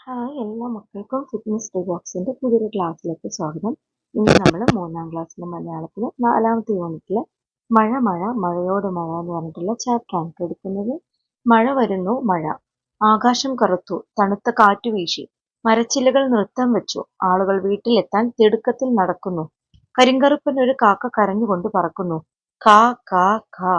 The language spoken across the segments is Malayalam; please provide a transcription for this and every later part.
ഹായ് എല്ലാ മക്കൾക്കും ഫിറ്റ്നസ് ഡേ ബോക്സിന്റെ പുതിയൊരു ക്ലാസ്സിലേക്ക് സ്വാഗതം. ഇന്ന് നമ്മൾ മൂന്നാം ക്ലാസ്സിലെ മലയാളത്തിൽ നാലാമത്തെ യൂണിറ്റിൽ മഴ മഴ മഴയോട് മഴ എന്ന് പറഞ്ഞിട്ടുള്ള ചാപ്റ്ററാണ് എടുക്കുന്നത് മഴ വരുന്നു മഴ. ആകാശം കറുത്തു തണുത്ത കാറ്റ് വീശി. മരച്ചില്ലകൾ നൃത്തം വെച്ചു. ആളുകൾ വീട്ടിലെത്താൻ തിടുക്കത്തിൽ നടക്കുന്നു. കരിങ്കറുപ്പൻ ഒരു കാക്ക കരഞ്ഞുകൊണ്ട് പറക്കുന്നു കാ കാ കാ.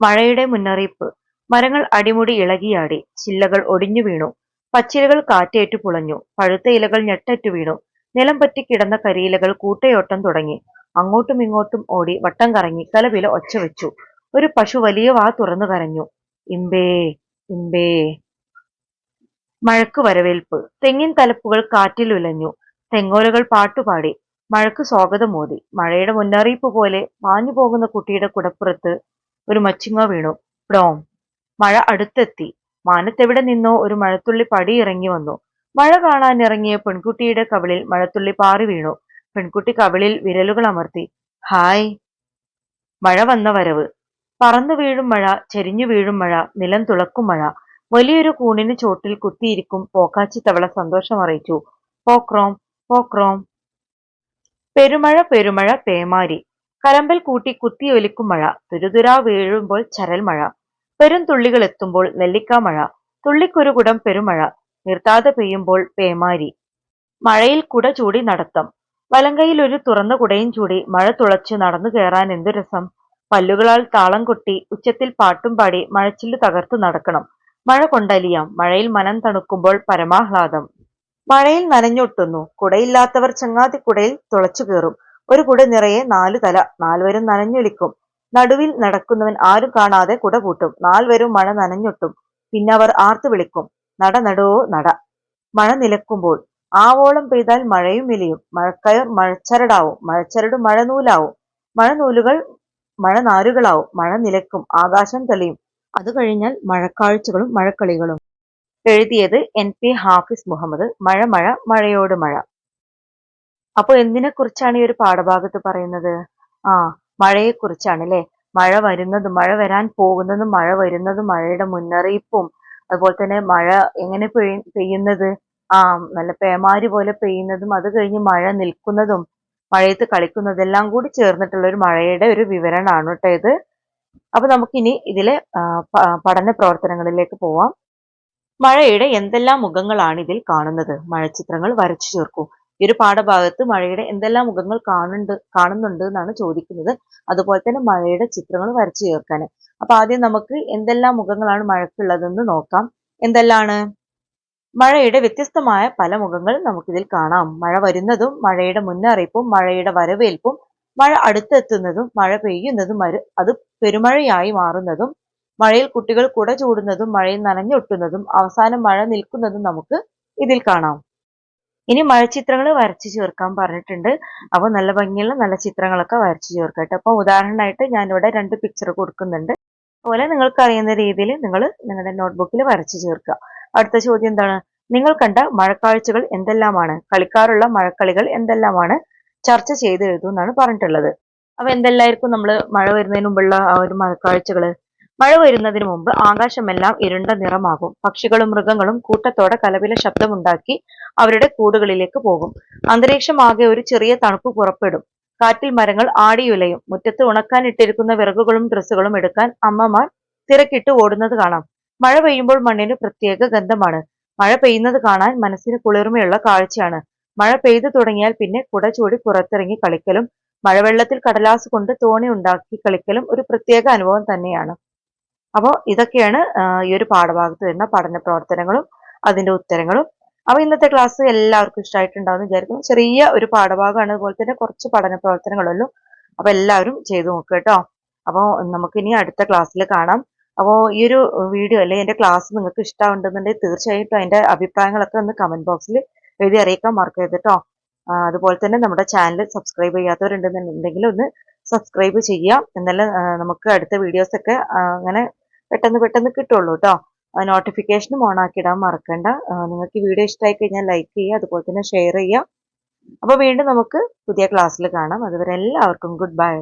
മഴയുടെ മുന്നറിയിപ്പ്. മരങ്ങൾ അടിമുടി ഇളകിയാടി. ചില്ലകൾ ഒടിഞ്ഞു വീണു. പച്ചിലകൾ കാറ്റേറ്റു പുളഞ്ഞു. പഴുത്ത ഇലകൾ ഞെട്ടറ്റു വീണു. നിലം പറ്റി കിടന്ന കരിയിലകൾ കൂട്ടയോട്ടം തുടങ്ങി. അങ്ങോട്ടും ഇങ്ങോട്ടും ഓടി വട്ടം കറങ്ങി കലവില ഒച്ച വെച്ചു. ഒരു പശു വലിയ വാ തുറന്നു കരഞ്ഞു. ഇമ്പേ ഇമ്പേ. മഴക്ക് വരവേൽപ്പ്. തെങ്ങിൻ തലപ്പുകൾ കാറ്റിൽ ഉലഞ്ഞു. തെങ്ങോലകൾ പാട്ടുപാടി. മഴക്ക് സ്വാഗതം സ്വാഗതമോതി. മഴയുടെ മുന്നറിയിപ്പ് പോലെ പാഞ്ഞു പോകുന്ന കുട്ടിയുടെ കുടപ്പുറത്ത് ഒരു മച്ചിങ്ങോ വീണു. ഡോം മഴ അടുത്തെത്തി. മാനത്തെവിടെ നിന്നോ ഒരു മഴത്തുള്ളി പടി ഇറങ്ങി വന്നു. മഴ കാണാൻ ഇറങ്ങിയ പെൺകുട്ടിയുടെ കവിളിൽ മഴത്തുള്ളി പാറി വീണു. പെൺകുട്ടി കവിളിൽ വിരലുകൾ അമർത്തി. ഹായ്. മഴ വന്ന വരവ്. പറന്നു വീഴും മഴ ചെരിഞ്ഞു വീഴും മഴ നിലം തുളക്കും മഴ. വലിയൊരു കൂണിന് ചോട്ടിൽ കുത്തിയിരിക്കും പോക്കാച്ചി തവള സന്തോഷം അറിയിച്ചു. പോക്രോം പോക്രോം. പെരുമഴ പെരുമഴ പേമാരി കലമ്പൽ കൂട്ടി കുത്തിയൊലിക്കും മഴ. തുരുതുരാ വീഴുമ്പോൾ ചരൽ മഴ. പെരും തുള്ളികൾ എത്തുമ്പോൾ നെല്ലിക്കാമഴ തുള്ളിക്കുരുകുടം പെരുമഴ നിർത്താതെ പെയ്യുമ്പോൾ പേമാരി. മഴയിൽ കുട ചൂടി നടത്തം. വലങ്കയിൽ ഒരു തുറന്ന കുടയും ചൂടി മഴ തുളച്ച് നടന്നു കയറാൻ എന്തു രസം? പല്ലുകളാൽ താളം കൊട്ടി ഉച്ചത്തിൽ പാട്ടും പാടി മഴച്ചില്ല് തകർത്തു നടക്കണം. മഴ കൊണ്ടലിയാം മഴയിൽ മനം തണുക്കുമ്പോൾ പരമാഹ്ലാദം. മഴയിൽ നനഞ്ഞൊട്ടുന്നു കുടയില്ലാത്തവർ ചങ്ങാതി കുടയിൽ തുളച്ചു കയറും. ഒരു കുട നിറയെ നാലു തല നാലുവരും നനഞ്ഞൊലിക്കും. നടുവിൽ നടക്കുന്നവൻ ആരും കാണാതെ കുട കൂട്ടും നാൽവരും മഴ നനഞ്ഞൊട്ടും. പിന്നവർ ആർത്തു വിളിക്കും നട നടുവോ നട മഴ നിലക്കുമ്പോൾ ആവോളം പെയ്താൽ മഴയും വിലയും മഴക്കയർ മഴച്ചരടാവും മഴച്ചരട് മഴനൂലാവും മഴനൂലുകൾ മഴനാരുകളാവും മഴ നിലക്കും ആകാശം തെളിയും. അത് കഴിഞ്ഞാൽ മഴക്കാഴ്ചകളും മഴക്കളികളും. എഴുതിയത് എൻ. പി. ഹാഫിസ് മുഹമ്മദ്. മഴ മഴ മഴയോട് മഴ. അപ്പോൾ എന്തിനെ കുറിച്ചാണ് ഈ ഒരു പാഠഭാഗത്ത് പറയുന്നത്? ആ മഴയെക്കുറിച്ചാണ് അല്ലെ മഴ വരുന്നതും മഴ വരാൻ പോകുന്നതും മഴ വരുന്നതും മഴയുടെ മുന്നറിയിപ്പും അതുപോലെ തന്നെ മഴ എങ്ങനെ പെയ്യുന്നത്? ആ നല്ല പേമാരി പോലെ പെയ്യുന്നതും അത് കഴിഞ്ഞ് മഴ നിൽക്കുന്നതും മഴയത്ത് കളിക്കുന്നതും എല്ലാം കൂടി ചേർന്നിട്ടുള്ള ഒരു മഴയുടെ ഒരു വിവരണമാണ് കേട്ടോ ഇത്. അപ്പൊ നമുക്കിനി ഇതിലെ പഠന പ്രവർത്തനങ്ങളിലേക്ക് പോവാം. മഴയുടെ എന്തെല്ലാം മുഖങ്ങളാണ് ഇതിൽ കാണുന്നത്? മഴച്ചിത്രങ്ങൾ വരച്ചു ചേർക്കൂ. ഈ ഒരു പാഠഭാഗത്ത് മഴയുടെ എന്തെല്ലാം മുഖങ്ങൾ കാണുന്നുണ്ട് കാണുന്നുണ്ട് എന്നാണ് ചോദിക്കുന്നത്. അതുപോലെ തന്നെ മഴയുടെ ചിത്രങ്ങൾ വരച്ചു ചേർക്കാൻ. അപ്പൊ ആദ്യം നമുക്ക് എന്തെല്ലാം മുഖങ്ങളാണ് മഴക്കുള്ളതെന്ന് നോക്കാം. എന്തെല്ലാണ്? മഴയുടെ വ്യത്യസ്തമായ പല മുഖങ്ങൾ നമുക്കിതിൽ കാണാം. മഴ വരുന്നതും മഴയുടെ മുന്നറിയിപ്പും മഴയുടെ വരവേൽപ്പും മഴ അടുത്തെത്തുന്നതും മഴ പെയ്യുന്നതും അത് പെരുമഴയായി മാറുന്നതും മഴയിൽ കുട്ടികൾ കുട ചൂടുന്നതും മഴയിൽ നനഞ്ഞൊട്ടുന്നതും അവസാനം മഴ നിൽക്കുന്നതും നമുക്ക് ഇതിൽ കാണാം. ഇനി മഴച്ചിത്രങ്ങൾ വരച്ചു ചേർക്കാൻ പറഞ്ഞിട്ടുണ്ട്. അപ്പോൾ നല്ല ഭംഗിയുള്ള നല്ല ചിത്രങ്ങളൊക്കെ വരച്ചു ചേർക്കട്ടെ അപ്പോൾ ഉദാഹരണമായിട്ട് ഞാനിവിടെ രണ്ട് പിക്ചർ കൊടുക്കുന്നുണ്ട്. അതുപോലെ നിങ്ങൾക്ക് അറിയുന്ന രീതിയിൽ നിങ്ങൾ നിങ്ങളുടെ നോട്ട്ബുക്കിൽ വരച്ചു ചേർക്കുക. അടുത്ത ചോദ്യം എന്താണ്? നിങ്ങൾ കണ്ട മഴക്കാഴ്ചകൾ എന്തെല്ലാമാണ്? കളിക്കാറുള്ള മഴക്കളികൾ എന്തെല്ലാമാണ്? ചർച്ച ചെയ്ത് എഴുതൂ എന്നാണ് പറഞ്ഞിട്ടുള്ളത്. അപ്പൊ എന്തെല്ലായിരിക്കും നമ്മൾ മഴ വരുന്നതിന് മുമ്പുള്ള ആ ഒരു മഴക്കാഴ്ചകൾ മഴ വരുന്നതിന് മുമ്പ് ആകാശമെല്ലാം ഇരുണ്ട നിറമാകും. പക്ഷികളും മൃഗങ്ങളും കൂട്ടത്തോടെ കലവില ശബ്ദമുണ്ടാക്കി അവരുടെ കൂടുകളിലേക്ക് പോകും. അന്തരീക്ഷമാകെ ഒരു ചെറിയ തണുപ്പ് പുറപ്പെടും. കാറ്റിൽ മരങ്ങൾ ആടിയുലയും. മുറ്റത്ത് ഉണക്കാൻ ഇട്ടിരിക്കുന്ന വിറകുകളും ഡ്രസ്സുകളും എടുക്കാൻ അമ്മമാർ തിരക്കിട്ട് ഓടുന്നത് കാണാം. മഴ പെയ്യുമ്പോൾ മണ്ണിന് പ്രത്യേക ഗന്ധമാണ്. മഴ പെയ്യുന്നത് കാണാൻ മനസ്സിന് കുളിർമയുള്ള കാഴ്ചയാണ്. മഴ പെയ്തു തുടങ്ങിയാൽ പിന്നെ കുട ചൂടി പുറത്തിറങ്ങി കളിക്കലും മഴവെള്ളത്തിൽ കടലാസ് കൊണ്ട് തോണി ഉണ്ടാക്കി കളിക്കലും ഒരു പ്രത്യേക അനുഭവം തന്നെയാണ്. അപ്പോൾ ഇതൊക്കെയാണ് ഈ ഒരു പാഠഭാഗത്ത് വരുന്ന പഠന പ്രവർത്തനങ്ങളും അതിന്റെ ഉത്തരങ്ങളും. അപ്പോൾ ഇന്നത്തെ ക്ലാസ് എല്ലാവർക്കും ഇഷ്ടമായിട്ടുണ്ടാവും വിചാരിക്കുന്നു. ചെറിയ ഒരു പാഠഭാഗമാണ് അതുപോലെ തന്നെ കുറച്ച് പഠന പ്രവർത്തനങ്ങളുള്ളൂ. അപ്പോൾ എല്ലാവരും ചെയ്തു നോക്കുക കേട്ടോ. അപ്പോൾ നമുക്ക് ഇനി അടുത്ത ക്ലാസ്സിൽ കാണാം. അപ്പോൾ ഈ ഒരു വീഡിയോ അല്ലെങ്കിൽ എന്റെ ക്ലാസ് നിങ്ങൾക്ക് ഇഷ്ടമുണ്ടെന്നുണ്ടെങ്കിൽ തീർച്ചയായിട്ടും അതിന്റെ അഭിപ്രായങ്ങളൊക്കെ ഒന്ന് കമന്റ് ബോക്സിൽ എഴുതി അറിയിക്കാൻ മറക്കരുത് കേട്ടോ. അതുപോലെ തന്നെ നമ്മുടെ ചാനൽ സബ്സ്ക്രൈബ് ചെയ്യാത്തവരുണ്ടെന്നുണ്ടെങ്കിൽ ഒന്ന് സബ്സ്ക്രൈബ് ചെയ്യുക എന്നാലും നമുക്ക് അടുത്ത വീഡിയോസൊക്കെ അങ്ങനെ പെട്ടെന്ന് പെട്ടെന്ന് കിട്ടുള്ളൂ കേട്ടോ നോട്ടിഫിക്കേഷനും ഓൺ ആക്കി ഇടാൻ മറക്കണ്ട. നിങ്ങൾക്ക് വീഡിയോ ഇഷ്ടമായി കഴിഞ്ഞാൽ ലൈക്ക് ചെയ്യുക അതുപോലെ തന്നെ ഷെയർ ചെയ്യുക. അപ്പോൾ വീണ്ടും നമുക്ക് പുതിയ ക്ലാസ്സിൽ കാണാം. അതുവരെ എല്ലാവർക്കും ഗുഡ് ബൈ